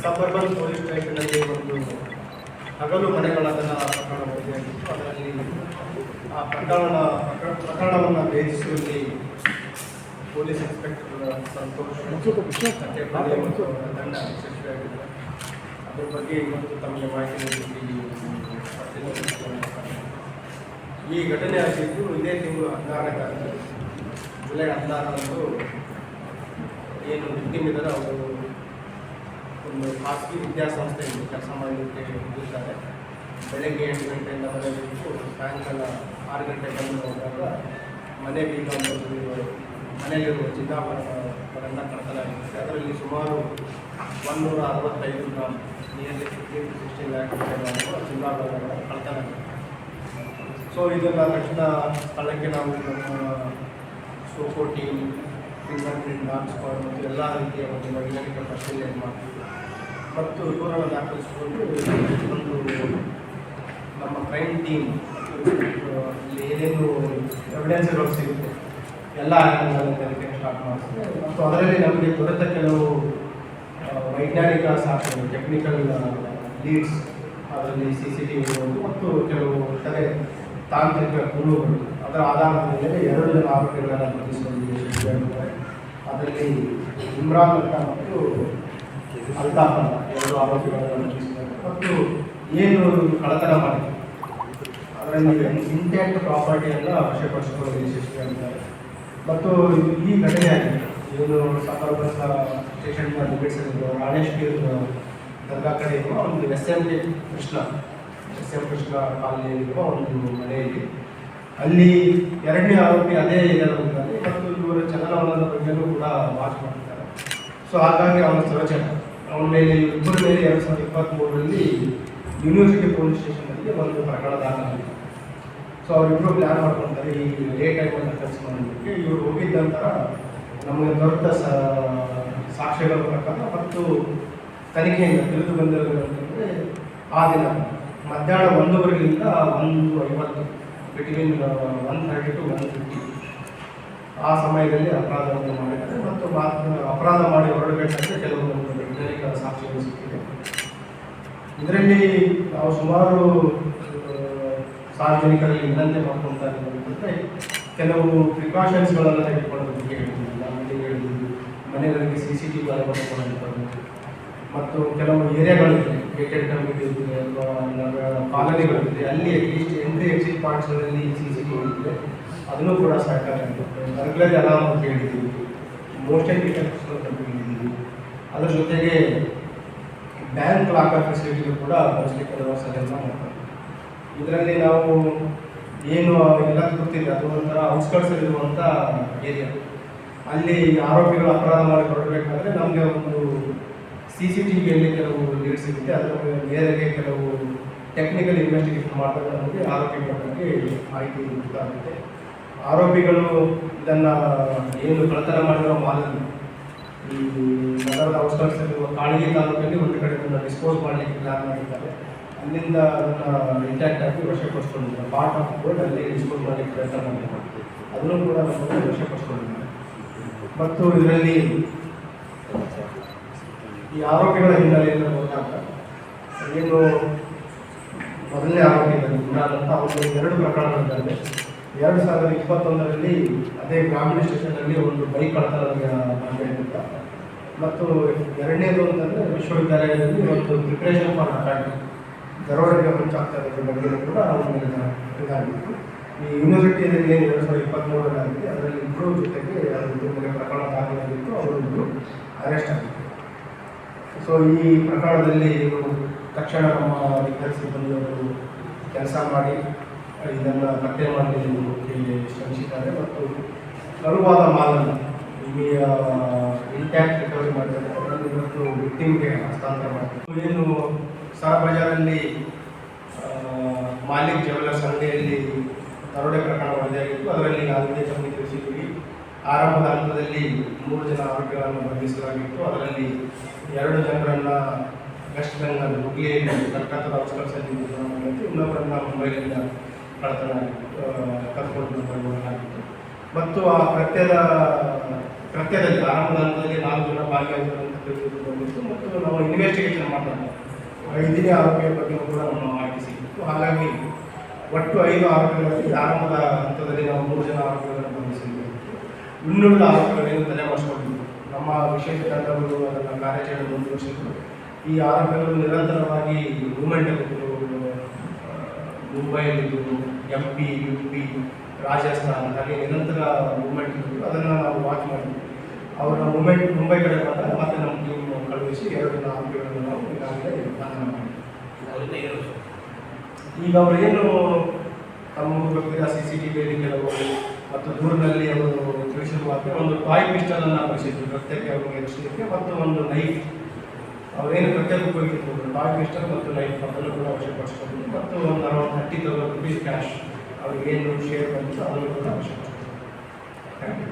Suburban police ಸ್ಟೇಷನಲ್ಲಿ ಒಂದು ಹಗಲು ಮನೆಗಳನ್ನು ಪ್ರಕರಣ ವರದಿಯಾಗಿತ್ತು ಅದರಲ್ಲಿ ಆ ಪ್ರಕರಣ ಪ್ರಕರಣ- ಪ್ರಕರಣವನ್ನು ಭೇದಿಸುವಲ್ಲಿ ಪೊಲೀಸ್ ಇನ್ಸ್ಪೆಕ್ಟರ್ ಸಂತೋಷ್ ಮತ್ತೆ ಪಡೆ ಮತ್ತು ತಂಡ ಯಶಸ್ವಿಯಾಗಿದ್ದಾರೆ ಅದ್ರ ಬಗ್ಗೆ ಇವತ್ತು ತಮಗೆ ಮಾಹಿತಿ ನೀಡಿ. ಈ ಘಟನೆ ಆಗಿದ್ದು ಇದೇ ತಿಂಗಳು ಹದಿನಾರನೇ ತಾರೀಕು, ಜುಲೈ ಹದಿನಾರರಂದು ಏನು ವಿಕ್ಟಿಮ್ ಇದ್ದಾರೆ ಅವರು ಒಂದು ಖಾಸಗಿ ವಿದ್ಯಾಸಂಸ್ಥೆಯಲ್ಲಿ ಕೆಲಸ ಮಾಡಲಿಕ್ಕೆ ಹೋಗುತ್ತಾರೆ. ಬೆಳಗ್ಗೆ ಎಂಟು ಗಂಟೆಯಿಂದ ಮನೆಗೆ ಬಿಟ್ಟು ಸಾಯಂಕಾಲ ಆರು ಗಂಟೆ ಬಂದು ಹೋದಾಗ ಮನೆ ಬೀಗ ಒಂದು ಮನೆಯಲ್ಲಿರುವ ಚಿನ್ನಾಭರಣಗಳನ್ನು ಕಳ್ತಲಾಗಿರುತ್ತೆ ಅದರಲ್ಲಿ ಸುಮಾರು ಒಂದೂರ ಅರವತ್ತೈದು gram nearly fifty to sixty lakh ಚಿನ್ನಾಭರಣಗಳನ್ನು ಕಳ್ತಲಾಗಿದೆ ಸೊ ಇದನ್ನು ತಕ್ಷಣ ಸ್ಥಳಕ್ಕೆ ನಾವು ನಮ್ಮ ಸೋಕೋ ಟೀಮ್ ಫಿಂಗರ್ ಪ್ರಿಂಟ್ ಡಾನ್ಸ್ ಸ್ಕ್ವಾಡ್ ಮತ್ತು ಎಲ್ಲ ರೀತಿಯ ಒಂದು ವೈಜ್ಞಾನಿಕ ಪರಿಶೀಲನೆ ಮಾಡ್ತೀವಿ. ಮತ್ತು ದೂರನ್ನು ದಾಖಲಿಸಿಕೊಂಡು ಒಂದು ನಮ್ಮ ಕ್ರೈಮ್ ಟೀಮ್ ಏನೇನು ಎವಿಡೆನ್ಸ್ಗಳು ಸಿಗುತ್ತೆ, ಎಲ್ಲ ತನಿಖೆ ಸ್ಟಾರ್ಟ್ ಮಾಡ್ತೀವಿ. ಮತ್ತು ಅದರಲ್ಲಿ ನಮಗೆ ದೊರೆತ ಕೆಲವು ವೈಜ್ಞಾನಿಕ ಸಾಕ್ಷ್ಯಗಳು ಟೆಕ್ನಿಕಲ್ ಲೀಡ್ಸ್ ಅದರಲ್ಲಿ ಸಿ ಸಿ ಟಿ ವಿ ಮತ್ತು ಕೆಲವು ಇತರೆ ತಾಂತ್ರಿಕ ಗುರುಗಳು ಅದರ ಆಧಾರದ ಮೇಲೆ ಎರಡು ಜನ ಆರೋಪಿಗಳನ್ನು ಬಂಧಿಸುವಲ್ಲಿ ಅದರಲ್ಲಿ ಇಮ್ರಾನ್ ಮತ್ತು ಅಲ್ತಾಫ್ ಅಂತ ಎರಡು ಆರೋಪಿಗಳನ್ನು ಬಂಧಿಸಿದ್ದಾರೆ ಮತ್ತು ಏನು ಕಳತನ ಮಾಡಿದೆ ಅದರಲ್ಲಿ ಇಂಟೆಂಟ್ ಪ್ರಾಪರ್ಟಿಯನ್ನು ವಶಪಡಿಸಿಕೊಳ್ಳಲು ಯಶಸ್ವಿಯಾಗಿದ್ದಾರೆ ಮತ್ತು ಇದು ಈ ಘಟನೆ ಆಗಿದೆ ಏನು ಸಫರ್ಬಸ್ ಸ್ಟೇಷನ್ ಲಿಮಿಟ್ಸ್ ರಾಣೇಶ್ವರ್ ದರ್ಗಾ ಕಡೆ ಇರುವ ಒಂದು S M K Krishna S M Krishna ಕಾಲನಿಯಲ್ಲಿರುವ ಒಂದು ಮನೆಯಲ್ಲಿ ಅಲ್ಲಿ ಎರಡನೇ ಆರೋಪಿ ಅದೇ ಇದರಲ್ಲಿ ಮತ್ತು ಇವರ ಚಲನವಲನದ ಬಗ್ಗೆಯೂ ಕೂಡ ವಾಚ್ ಮಾಡ್ತಾರೆ ಸೊ ಹಾಗಾಗಿ ಅವನ ಸಹಚರ ಅವನ ಮೇಲೆ ಇಬ್ಬರ ಮೇಲೆ ಎರಡು ಸಾವಿರದ ಇಪ್ಪತ್ತ್ಮೂರರಲ್ಲಿ ಯೂನಿವರ್ಸಿಟಿ ಪೊಲೀಸ್ ಸ್ಟೇಷನಲ್ಲಿ ಒಂದು ಪ್ರಕರಣ ದಾಖಲಾಗಿದೆ ಸೊ ಅವರಿಬ್ಬರು ಪ್ಲ್ಯಾನ್ ಮಾಡ್ಕೊತಾರೆ, ಈ ಡೇ ಟೈಮನ್ನು ಕೆಲಸ ಮಾಡೋದಕ್ಕೆ ಇವರು ಹೋಗಿದ್ದ ನಂತರ ನಮಗೆ ದೊರೆತ ಸಾಕ್ಷ್ಯಗಳ ಪ್ರಕಾರ ಮತ್ತು ತನಿಖೆಯಿಂದ ತಿಳಿದು ಬಂದಿರೋದಂತಂದರೆ ಆ ದಿನ ಮಧ್ಯಾಹ್ನ ಒಂದೂವರೆಗಿಂತ ಒಂದು ಐವತ್ತು between one thirty to one fifty ಆ ಸಮಯದಲ್ಲಿ ಅಪರಾಧವನ್ನು ಮಾಡಿದ್ದಾರೆ ಮತ್ತು ಅಪರಾಧ ಮಾಡಿ ಹೊರಡಬೇಕಾದ್ರೆ ಕೆಲವೊಂದು ವೈಜ್ಞಾನಿಕ ಸಾಕ್ಷ್ಯಗಳು ಸಿಕ್ಕಿದೆ ಇದರಲ್ಲಿ ನಾವು ಸುಮಾರು ಸಾರ್ವಜನಿಕರಲ್ಲಿ ವಿನಂತಿ ಮಾಡ್ಕೊಳ್ತಾ ಕೆಲವು ಪ್ರಿಕಾಷನ್ಸ್ಗಳನ್ನು ತೆಗೆದುಕೊಳ್ಳೋದು ಹೇಳಿದ್ದೀವಿ ಮನೆಗಳಿಗೆ ಸಿ ಸಿ ಟಿ ವಿ ಮತ್ತು ಕೆಲವು ಏರಿಯಾಗಳಿದೆ ಗೇಟೆಡ್ ಇದೆ ಅಥವಾ ಕಾಲೋನಿಗಳಿದೆ ಅಲ್ಲಿ ಅಟ್ಲೀಸ್ಟ್ ಎಂಟ್ರಿ ಎಕ್ಸಿಟ್ ಪಾಯಿಂಟ್ಸ್ಗಳಲ್ಲಿ ಸಿ ಸಿ ಟಿ ವಿ ಇದೆ ಅದನ್ನು ಕೂಡ ಸಹಕಾರ ಬರ್ಗ್ಲರಿ ಅಲಾರ್ಮ್ ಅಂತ ಹೇಳಿದ್ದೀವಿ ಮೋಷನ್ ಡಿಟೆಕ್ಟರ್ಸ್ ಅಂತ ಅದರ ಜೊತೆಗೆ ಬ್ಯಾಂಕ್ ಲಾಕರ್ ಫೆಸಿಲಿಟಿಗೂ ಕೂಡ ಬಳಸಲಿಕ್ಕೆ ವ್ಯವಸ್ಥೆಯನ್ನು ಮಾಡ್ತಾರೆ. ಇದರಲ್ಲಿ ನಾವು ಏನು ಎಲ್ಲ ಗೊತ್ತಿದೆ ಅದು ಒಂಥರ ಔಟ್ಸ್ಕರ್ಟ್ಸ್ ಇರುವಂಥ ಏರಿಯಾ ಅಲ್ಲಿ ಆರೋಪಿಗಳು ಅಪರಾಧ ಮಾಡಿ ಹೊರಡಬೇಕಾದ್ರೆ ನಮಗೆ ಒಂದು ಸಿ ಸಿ ಟಿ ವಿಯಲ್ಲಿ ಕೆಲವು ಲೀಡ್ ಸಿಗುತ್ತೆ. ಅದರ ಮೇರೆಗೆ ಕೆಲವು ಟೆಕ್ನಿಕಲ್ ಇನ್ವೆಸ್ಟಿಗೇಷನ್ ಮಾಡಿದಾಗ ನಮಗೆ ಆರೋಪಿಗಳ ಬಗ್ಗೆ ಮಾಹಿತಿ ಗೊತ್ತಾಗುತ್ತೆ ಆರೋಪಿಗಳು ಇದನ್ನು ಏನು ಕಳ್ಳತನ ಮಾಡಿರೋ ಮಾಲನ್ನು ಈ ನಗರದ ಔಟ್ಸ್ಕರ್ಟ್ಸ್ ಇರುವ ಕಾಳಗಿ ತಾಲೂಕಲ್ಲಿ ಒಂದು ಕಡೆ ಅದನ್ನು ಡಿಸ್ಪೋಸ್ ಮಾಡಲಿಕ್ಕೆ ಪ್ಲಾನ್ ಮಾಡಿದ್ದಾರೆ. ಅಲ್ಲಿಂದ ಅದನ್ನು ಇಂಟ್ಯಾಕ್ಟ್ ಆಗಿ ವಶಪಡಿಸ್ಕೊಂಡಿದ್ದಾರೆ. ಪಾರ್ಟ್ ಆಫ್ ಗೋಲ್ಡ್ ಅಲ್ಲಿ ಡಿಸ್ಪೋಸ್ ಮಾಡಲಿಕ್ಕೆ ಪ್ರಯತ್ನ ಮಾಡಿದ್ದಾರೆ. ಅದನ್ನು ಕೂಡ ನಮಗೆ ವಶಪಡಿಸ್ಕೊಂಡಿದ್ದಾರೆ. ಮತ್ತು ಇದರಲ್ಲಿ ಈ ಆರೋಪಿಗಳ ಹಿನ್ನೆಲೆಯನ್ನು ನೋಡಿದಾಗ ಏನು ಮೊದಲನೇ ಆರೋಪಿಗಳು ಇದ್ದಾನೆ ಅಂತ ಎರಡು ಪ್ರಕರಣಗಳಿದ್ದಾವೆ. ಎರಡು ಸಾವಿರದ ಇಪ್ಪತ್ತೊಂದರಲ್ಲಿ ಅದೇ ಗ್ರಾಮೀಣ ಸ್ಟೇಷನ್ನಲ್ಲಿ ಒಂದು ಬೈಕ್ ಮಾಡಿದ್ದ ಮತ್ತು ಎರಡನೇದು ಅಂತಂದರೆ ವಿಶ್ವವಿದ್ಯಾಲಯದಲ್ಲಿ ಒಂದು ಪ್ರಿಪ್ರೇಷನ್ ಫಾರ್ ಅಕಾಡೆಮಿ ದರೋಡೆಗೆ ಮುಂಚಾಗ್ತಾ ಇರೋದ್ರ ಬಗ್ಗೆ ಕೂಡ ಒಂದು ಇದಾಗಿತ್ತು. ಈ ಯೂನಿವರ್ಸಿಟಿಯಲ್ಲಿ ಏನು ಎರಡು ಸಾವಿರದ ಇಪ್ಪತ್ತ್ಮೂರರಲ್ಲಿ ಆಗಿದೆ, ಅದರಲ್ಲಿ ಇಬ್ಬರು ಜೊತೆಗೆ ಅದರ ಮೇಲೆ ಪ್ರಕರಣ ದಾಖಲಾಗಿತ್ತು, ಅವರು ಇಬ್ಬರು ಅರೆಸ್ಟ್ ಆಗಿತ್ತು ಸೊ ಈ ಪ್ರಕರಣದಲ್ಲಿ ತಕ್ಷಣ ನಮ್ಮ ವಿದ್ಯಾರ್ಥಿ ಸಿಬ್ಬಂದಿಯವರು ಕೆಲಸ ಮಾಡಿ ಇದನ್ನು ಪತ್ತೆ ಮಾಡಲಿಕ್ಕೆ ಶ್ರಮಿಸಿದ್ದಾರೆ ಮತ್ತು ಕಳುವಾದ ಮಾಲನ್ನು ಇಲ್ಲಿ ಇಂಟ್ಯಾಕ್ಟ್ ರಿಕವರಿ ಮಾಡಿದ್ದಾರೆ. ಅದನ್ನು ಇವತ್ತು ವಿಕ್ಟಿಮ್ಗೆ ಹಸ್ತಾಂತರ ಮಾಡ್ತಾರೆ ಏನು ಸರ್ ಬಜಾರಲ್ಲಿ ಮಾಲಿಕ್ ಜ್ಯುವೆಲ್ಲರ್ಸ್ ಅಂಗಡಿಯಲ್ಲಿ ದರೋಡೆ ಪ್ರಕರಣ ವರದಿಯಾಗಿತ್ತು ಅದರಲ್ಲಿ ಆರೋಗ್ಯ ಸಮಿತಿ ತಿಳಿಸಿದ್ವಿ ಆರಂಭದ ಹಂತದಲ್ಲಿ ಮೂರು ಜನ ಆರೋಪಿಗಳನ್ನು ಬಂಧಿಸಲಾಗಿತ್ತು. ಅದರಲ್ಲಿ ಎರಡು ಜನರನ್ನು ವೆಸ್ಟ್ ಬೆಂಗಾಲ್ ಹುಬ್ಳಿಯಲ್ಲಿ ಕಲ್ಕತ್ತಾದ ಔಟ್ಸ್ಕರ್ಟ್ಸಲ್ಲಿ ಇನ್ನೊಬ್ಬರನ್ನು ಮುಂಬೈನಿಂದ ಕಳ್ಳತನ ಕರ್ಕೊಂಡು ಮತ್ತು ಆ ಕೃತ್ಯದ ಕೃತ್ಯದಲ್ಲಿ ಆರಂಭದ ಹಂತದಲ್ಲಿ ನಾಲ್ಕು ಜನ ಭಾಗಿಯಾಗಿರುವಂಥ ತಿಳಿದು ಬಂದಿತ್ತು. ಮತ್ತು ನಾವು ಇನ್ವೆಸ್ಟಿಗೇಷನ್ ಮಾಡಿದಾಗ ಐದನೇ ಆರೋಪಿಯ ಬಗ್ಗೆ ಕೂಡ ನಮ್ಮ ಮಾಹಿತಿ ಸಿಕ್ಕಿತ್ತು. ಹಾಗಾಗಿ ಒಟ್ಟು ಐದು ಆರೋಪಿಗಳಲ್ಲಿ ಆರಂಭದ ಹಂತದಲ್ಲಿ ನಾವು ಮೂರು ಜನ ಆರೋಪಿಗಳನ್ನು ಬಂಧಿಸಿದ್ವಿ ಇನ್ನುಳಿದ ಆರೋಪಿಗಳನ್ನು ತಲೆ ಮಾಡಿಸ್ಕೊಂಡಿದ್ವಿ ನಮ್ಮ ವಿಶೇಷ ತಂಡಗಳು ಅದನ್ನು ಕಾರ್ಯಾಚರಣೆ ಮುಂದುವರಿಸಿದ್ದು ಈ ಆರೋಪಿಗಳು ನಿರಂತರವಾಗಿ ಮೂವ್ಮೆಂಟಲ್ಲಿದ್ದರು ಮುಂಬೈಯಲ್ಲಿದ್ದರು. M P U P Rajasthan ಹಾಗೆ ನಿರಂತರ ಮೂವ್ಮೆಂಟ್ ಅದನ್ನು ನಾವು ವಾಚ್ ಮಾಡಿದ್ವಿ ಅವರ ಮೂವ್ಮೆಂಟ್ ಮುಂಬೈ ಕಡೆ ಬಂದಾಗ ಮತ್ತೆ ನಮ್ಮ ಟೀಮ್ ಕಳುಹಿಸಿ ಎರಡು ಜನ ಆರೋಪಿಗಳನ್ನು ನಾವು ಈಗಾಗಲೇ ಬಂಧನ ಮಾಡಿದ್ವಿ ಈಗ ಅವರು ಏನು ತಮ್ಮ ಗೊತ್ತಿರೋ ಸಿ ಸಿ ಟಿ ವಿಯಲ್ಲಿ ಕೆಲವು ಮತ್ತು ದೂರದಲ್ಲಿ ಅವರು ತಿಳಿಸಿರುವಂತೆ ಒಂದು ಟಾಯ್ ಪಿಸ್ಟಲನ್ನು ಬಳಸಿದ್ರು ನೃತ್ಯಕ್ಕೆ ಅವರಿಗೆ ರಕ್ಷಣೆಗೆ ಮತ್ತು ಒಂದು ನೈಫ್ ಅವರೇನು ಉಪಯೋಗಿಸಿದ್ರು ಟಾಯ್ ಎಷ್ಟು ಮತ್ತು ಲೈಫ್ ಅದನ್ನು ಕೂಡ ವಶಪಡಿಸಿಕೊಂಡಿದ್ರು ಮತ್ತು ಒಂದು around thirty thousand rupees cash ಅವ್ರಿಗೆ ಏನು ಶೇರ್ ಬಂದಿತ್ತು ಅದನ್ನು ಕೂಡ ವಶಪಡಿಸಿದ್ರು ಥ್ಯಾಂಕ್ ಯು